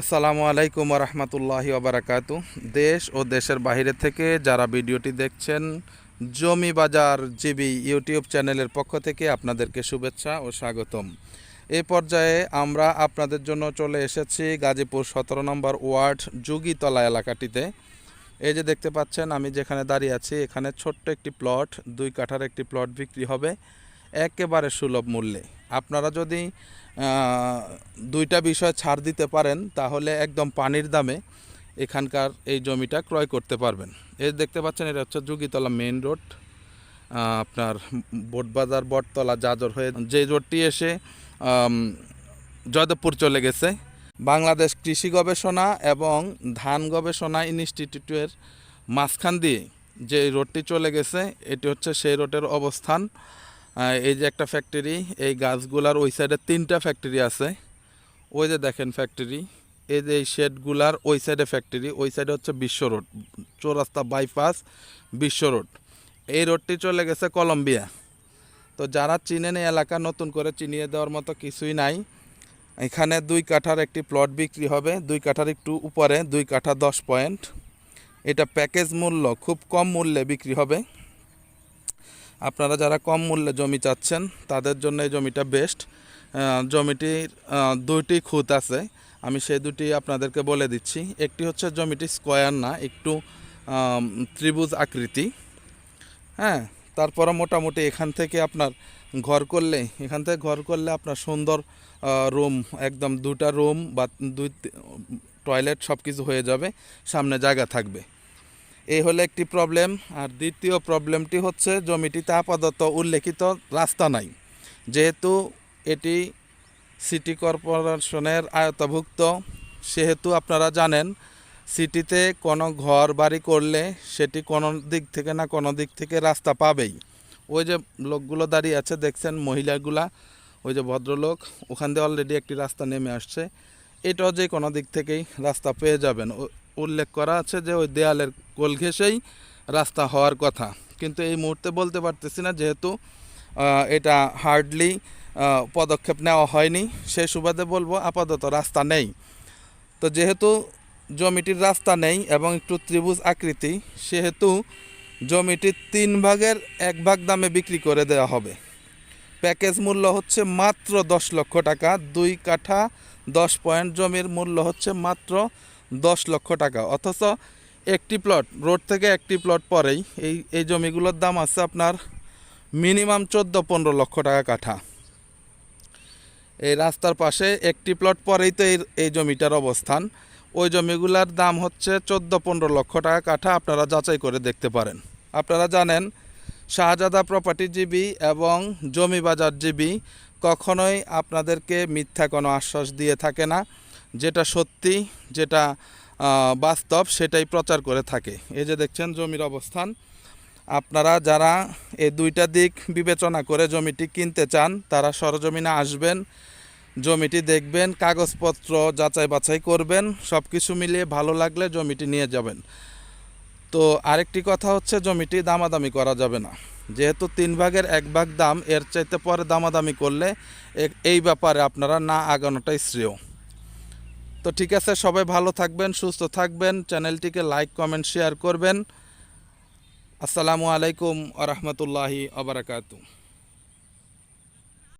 আসসালামু আলাইকুম রহমতুল্লাহি ওবরাকাতু দেশ ও দেশের বাইরে থেকে যারা ভিডিওটি দেখছেন, জমি বাজার জিবি ইউটিউব চ্যানেলের পক্ষ থেকে আপনাদেরকে শুভেচ্ছা ও স্বাগতম। এ পর্যায়ে আমরা আপনাদের জন্য চলে এসেছি গাজীপুর সতেরো নম্বর ওয়ার্ড যুগীতলা এলাকাটিতে। এই যে দেখতে পাচ্ছেন, আমি যেখানে দাঁড়িয়ে আছি, এখানে ছোট্ট একটি প্লট, দুই কাঠার একটি প্লট বিক্রি হবে। একেবারে সুলভ মূল্যে। আপনারা যদি দুইটা বিষয় ছাড় দিতে পারেন, তাহলে একদম পানির দামে এখানকার এই জমিটা ক্রয় করতে পারবেন। এই দেখতে পাচ্ছেন, এটা হচ্ছে যুগীতলা মেইন রোড। আপনার বোটবাজার, বটতলা জাজর হয়ে যে রোডটি এসে জয়দেবপুর চলে গেছে। বাংলাদেশ কৃষি গবেষণা এবং ধান গবেষণা ইনস্টিটিউটের মাঝখান দিয়ে যে রোডটি চলে গেছে, এটি হচ্ছে সেই রোডের অবস্থান। এই যে একটা ফ্যাক্টরি এই গাছগুলার ওই সাইডে তিনটা ফ্যাক্টরি আছে। ওই যে দেখেন ফ্যাক্টরি এই যে এই শেডগুলার ওই সাইডে ফ্যাক্টরি ওই সাইডে হচ্ছে বিশ্ব রোড চৌরাস্তা বাইপাস বিশ্ব রোড এই রোডটি চলে গেছে কলম্বিয়া তো যারা চিনেন এই এলাকা, নতুন করে চিনিয়ে দেওয়ার মতো কিছুই নাই। এখানে দুই কাঠার একটি প্লট বিক্রি হবে, দুই কাঠার একটু উপরে, দুই কাঠা দশ পয়েন্ট এটা প্যাকেজ মূল্য, খুব কম মূল্যে বিক্রি হবে। আপনারা যারা কম মূল্যে জমি চাচ্ছেন, তাদের জন্য এই জমিটা বেস্ট জমিটির দুইটি খুঁত আছে। আমি সেই দুটি আপনাদেরকে বলে দিচ্ছি। একটি হচ্ছে জমিটি স্কোয়ার না, একটু ত্রিভুজ আকৃতি। হ্যাঁ তারপরে মোটামুটি এখান থেকে আপনার ঘর করলে, এখান থেকে ঘর করলে আপনার সুন্দর রুম একদম দুটা রুম বা দুই, টয়লেট সব কিছু হয়ে যাবে, সামনে জায়গা থাকবে। এই হলো একটি প্রবলেম আর দ্বিতীয় প্রবলেমটি হচ্ছে জমিটিতে আপাতত উল্লেখিত রাস্তা নাই। যেহেতু এটি সিটি কর্পোরেশনের আয়তাভুক্ত সেহেতু আপনারা জানেন সিটিতে কোনো ঘর বাড়ি করলে সেটি কোনো দিক থেকে না কোনো দিক থেকে রাস্তা পাবেই। ওই যে লোকগুলো দাঁড়িয়ে আছে, দেখছেন মহিলাগুলা, ওই যে ভদ্রলোক, ওখান দিয়ে অলরেডি একটি রাস্তা নেমে আসছে। এটাও যে কোনো দিক থেকেই রাস্তা পেয়ে যাবেন। উল্লেখ করা আছে যে ওই দেয়ালের কোল ঘেঁষেই রাস্তা হওয়ার কথা। কিন্তু এই মুহূর্তে বলতে পারতেছি না, যেহেতু এটা হার্ডলি পদক্ষেপ নেওয়া হয়নি। সেই সুবাদে বলব আপাতত রাস্তা নেই। তো যেহেতু জমিটির রাস্তা নেই এবং একটু ত্রিভুজ আকৃতি, সেহেতু জমিটির তিন ভাগের এক ভাগ দামে বিক্রি করে দেওয়া হবে। প্যাকেজ মূল্য হচ্ছে মাত্র দশ লক্ষ টাকা। দুই কাঠা দশ পয়েন্ট জমির মূল্য হচ্ছে মাত্র দশ লক্ষ টাকা। অথচ একটি প্লট রোড থেকে একটি প্লট পরেই এই এই জমিগুলোর দাম আছে আপনার মিনিমাম চোদ্দ, পনেরো লক্ষ টাকা কাঠা। এই রাস্তার পাশে একটি প্লট পরেই তো এই জমিটার অবস্থান। ওই জমিগুলার দাম হচ্ছে চোদ্দ, পনেরো লক্ষ টাকা কাঠা, আপনারা যাচাই করে দেখতে পারেন। আপনারা জানেন, শাহজাদা প্রপার্টিজীবী এবং জমি বাজারজীবী কখনোই আপনাদেরকে মিথ্যা কোনো আশ্বাস দিয়ে থাকে না। যেটা সত্যি, যেটা বাস্তব সেটাই প্রচার করে থাকে। এই যে দেখছেন জমির অবস্থান। আপনারা যারা এই দুইটা দিক বিবেচনা করে জমিটি কিনতে চান, তারা সরজমিনে আসবেন, জমিটি দেখবেন, কাগজপত্র যাচাই বাছাই করবেন সব কিছু মিলিয়ে ভালো লাগলে জমিটি নিয়ে যাবেন। তো আরেকটি কথা হচ্ছে জমিটি দামাদামি করা যাবে না। যেহেতু তিন ভাগের এক ভাগ দাম, এর চাইতে পরে দামাদামি করলে এই ব্যাপারে আপনারা না আগানোটাই শ্রেয়। তো ঠিক আছে, সবাই ভালো থাকবেন, সুস্থ থাকবেন, চ্যানেলটিকে লাইক, কমেন্ট, শেয়ার করবেন। আসসালামু আলাইকুম আ রহমতুল্লাহি আবরাকাতু